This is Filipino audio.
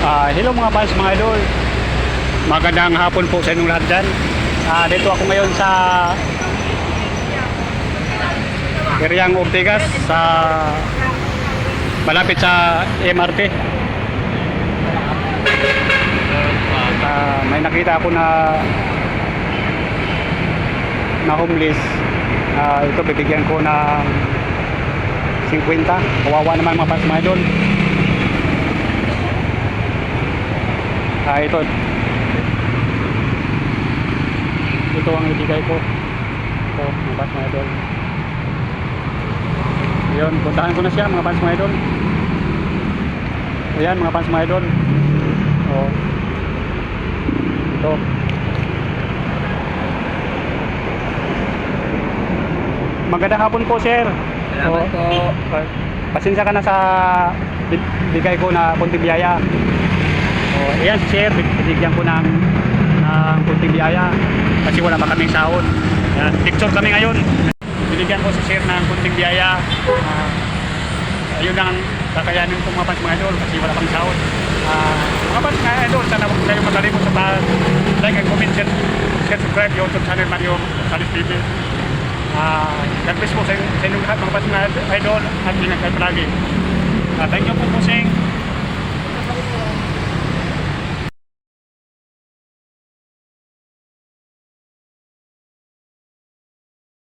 Ah, hello mga fans, mga idol. Magandang hapon po sa inyong lahat dyan. Ah, dito ako ngayon sa Iriang Ortigas sa malapit sa MRT. Ah, may nakita ako na na homeless. Ah, ito bibigyan ko ng 50. Kawawa naman mga fans, mga idol. Ah, ito. Ito ang ibigay ko. Ito, mga fans, mga idol. Yun, puntahan ko na siya mga fans, mga idol. Ayan, mga fans, mga idol. Oh. Ito. Magandang hapon po, sir. Salamat po. Ah, Pasensya ka na sa bi- bigay ko na kunting biyaya. Oh, ayan, sir, bibigyan ko ng, ng kunting biyaya kasi wala pa kaming sahod. Ayan, picture kami ngayon. Binigyan ko si sir ng kunting biyaya. Ah, ayun ang kakayanin ko mga pants mga idol kasi wala pang sahod. Ah, mga pants mga idol, sana huwag kayo matalimot sa pag like and comment, share, share, subscribe YouTube channel Mario Salis TV. Ah, God bless po sa, sa inyong lahat mga pants mga idol at ingat kayo palagi. Ah, thank you po po sing.